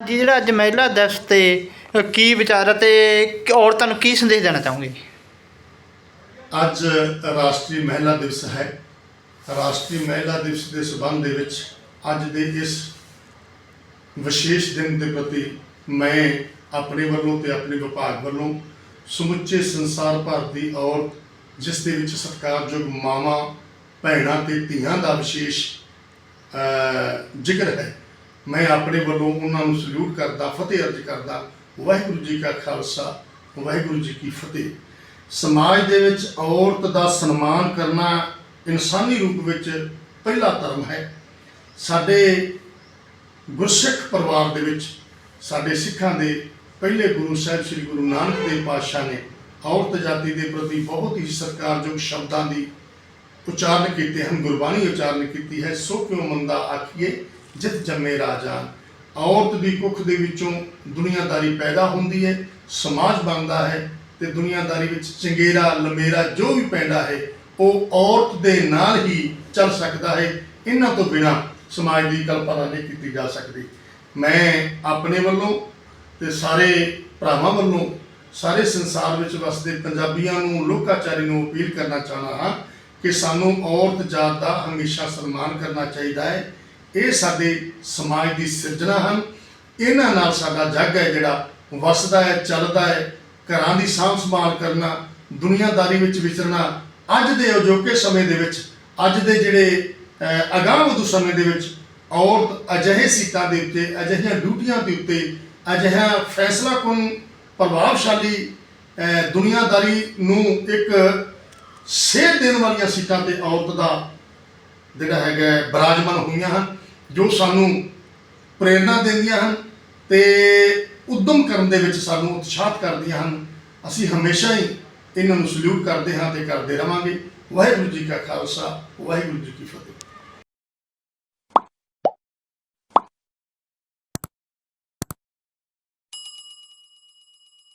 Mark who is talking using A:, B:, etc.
A: ਜੀ ਜਿਹੜਾ ਅੱਜ ਮਹਿਲਾ ਦਿਵਸ ਤੇ ਕੀ ਵਿਚਾਰ ਅਤੇ ਔਰਤਾਂ ਨੂੰ ਕੀ ਸੰਦੇਸ਼ ਦੇਣਾ ਚਾਹੋਗੇ?
B: ਅੱਜ ਰਾਸ਼ਟਰੀ ਮਹਿਲਾ ਦਿਵਸ ਹੈ। ਰਾਸ਼ਟਰੀ ਮਹਿਲਾ ਦਿਵਸ ਦੇ ਸਬੰਧ ਦੇ ਵਿੱਚ ਅੱਜ ਦੇ ਇਸ ਵਿਸ਼ੇਸ਼ ਦਿਨ ਦੇ ਪ੍ਰਤੀ ਮੈਂ ਆਪਣੇ ਵੱਲੋਂ ਤੇ ਆਪਣੇ ਵਿਭਾਗ ਵੱਲੋਂ ਸਮੁੱਚੇ ਸੰਸਾਰ ਭਰ ਦੀ ਔਰਤ ਜਿਸ ਦੇ ਵਿੱਚ ਸਤਿਕਾਰਯੋਗ ਮਾਵਾਂ, ਭੈਣਾਂ ਤੇ ਧੀਆਂ ਦਾ ਵਿਸ਼ੇਸ਼ ਜ਼ਿਕਰ ਹੈ। ਮੈਂ ਆਪਣੇ ਵੱਲੋਂ ਉਹਨਾਂ ਨੂੰ ਸਲੂਟ ਕਰਦਾ, ਫਤਿਹ ਅਰਜ਼ ਕਰਦਾ, ਵਾਹਿਗੁਰੂ ਜੀ ਕਾ ਖਾਲਸਾ, ਵਾਹਿਗੁਰੂ ਜੀ ਕੀ ਫਤਿਹ। ਸਮਾਜ ਦੇ ਵਿੱਚ ਔਰਤ ਦਾ ਸਨਮਾਨ ਕਰਨਾ ਇਨਸਾਨੀ ਰੂਪ ਵਿੱਚ ਪਹਿਲਾ ਧਰਮ ਹੈ। ਸਾਡੇ ਗੁਰਸਿੱਖ ਪਰਿਵਾਰ ਦੇ ਵਿੱਚ ਸਾਡੇ ਸਿੱਖਾਂ ਦੇ ਪਹਿਲੇ ਗੁਰੂ ਸਾਹਿਬ ਸ੍ਰੀ ਗੁਰੂ ਨਾਨਕ ਦੇਵ ਪਾਤਸ਼ਾਹ ਨੇ ਔਰਤ ਜਾਤੀ ਦੇ ਪ੍ਰਤੀ ਬਹੁਤ ਹੀ ਸਤਿਕਾਰਯੋਗ ਸ਼ਬਦਾਂ ਦੀ ਉਚਾਰਨ ਕੀਤੇ ਹਨ ਗੁਰਬਾਣੀ ਉਚਾਰਨ ਕੀਤੀ ਹੈ। ਸੋ ਕਿਉਂ ਮੰਦਾ ਆਖੀਏ? ਜਿਤ ਜੰਮੇ ਰਾਜਾਨ ਔਰਤ ਦੀ ਕੁੱਖ ਦੇ ਵਿੱਚੋਂ ਦੁਨੀਆਦਾਰੀ ਪੈਦਾ ਹੁੰਦੀ ਹੈ, ਸਮਾਜ ਬਣਦਾ ਹੈ ਤੇ ਦੁਨੀਆਦਾਰੀ ਵਿੱਚ ਚੰਗੇਰਾ, ਲੰਮੇਰਾ ਜੋ ਵੀ ਪੈਂਦਾ ਹੈ, ਉਹ ਔਰਤ ਦੇ ਨਾਲ ਹੀ ਚੱਲ ਸਕਦਾ ਹੈ। ਇਹਨਾਂ ਤੋਂ ਬਿਨਾ ਸਮਾਜ ਦੀ ਕਲਪਨਾ ਨਹੀਂ ਕੀਤੀ ਜਾ ਸਕਦੀ। ਮੈਂ ਆਪਣੇ ਵੱਲੋਂ ਤੇ ਸਾਰੇ ਭਰਾਵਾਂ ਵੱਲੋਂ ਸਾਰੇ ਸੰਸਾਰ ਵਿੱਚ ਵਸਦੇ ਪੰਜਾਬੀਆਂ ਨੂੰ, ਲੋਕਾਚਾਰੀ ਨੂੰ ਅਪੀਲ ਕਰਨਾ ਚਾਹਣਾ ਹਾਂ ਕਿ ਸਾਨੂੰ ਔਰਤ ਜਾਤ ਦਾ ਹਮੇਸ਼ਾ ਸਨਮਾਨ ਕਰਨਾ ਚਾਹੀਦਾ ਹੈ। ਇਹ ਸਾਡੇ ਸਮਾਜ ਦੀ ਸਿਰਜਣਾ ਹਨ। ਇਹਨਾਂ ਨਾਲ ਸਾਡਾ ਜੱਗ ਹੈ ਜਿਹੜਾ ਵਸਦਾ ਹੈ ਚੱਲਦਾ ਹੈ ਘਰਾਂ ਦੀ ਸਾਂਭ ਸੰਭਾਲ ਕਰਨਾ ਦੁਨੀਆਦਾਰੀ ਵਿੱਚ ਵਿਚਰਨਾ ਅੱਜ ਦੇ ਅਜੋਕੇ ਸਮੇਂ ਦੇ ਵਿੱਚ ਅੱਜ ਦੇ ਜਿਹੜੇ ਅਹ, ਅਗਾਂਹ ਸਮੇਂ ਦੇ ਵਿੱਚ ਔਰਤ ਅਜਿਹੇ ਸੀਟਾਂ ਦੇ ਉੱਤੇ ਅਜਿਹੀਆਂ ਡਿਊਟੀਆਂ ਦੇ ਉੱਤੇ ਅਜਿਹਾ ਫੈਸਲਾ ਕੁਨ ਪ੍ਰਭਾਵਸ਼ਾਲੀ ਦੁਨੀਆਦਾਰੀ ਨੂੰ ਇੱਕ ਸੇਧ ਦੇਣ ਵਾਲੀਆਂ ਸੀਟਾਂ ਤੇ ਔਰਤ ਦਾ ਜਿਹੜਾ ਹੈਗਾ ਹੈ, ਹੋਈਆਂ ਹਨ ਜੋ ਸਾਨੂੰ ਪ੍ਰੇਰਣਾ ਦਿੰਦੀਆਂ ਹਨ ਤੇ ਉਦਮ ਕਰਨ ਦੇ ਵਿੱਚ ਸਾਨੂੰ ਉਤਸ਼ਾਹਤ ਕਰਦੀਆਂ ਹਨ। ਅਸੀਂ ਹਮੇਸ਼ਾ ਹੀ ਇਹਨਾਂ ਨੂੰ ਸਲੂਟ ਕਰਦੇ ਹਾਂ ਤੇ ਕਰਦੇ ਰਵਾਂਗੇ। ਵਾਹਿਗੁਰੂ ਜੀ ਕਾ ਖਾਲਸਾ ਵਾਹਿਗੁਰੂ ਜੀ ਕੀ ਫਤਿਹ।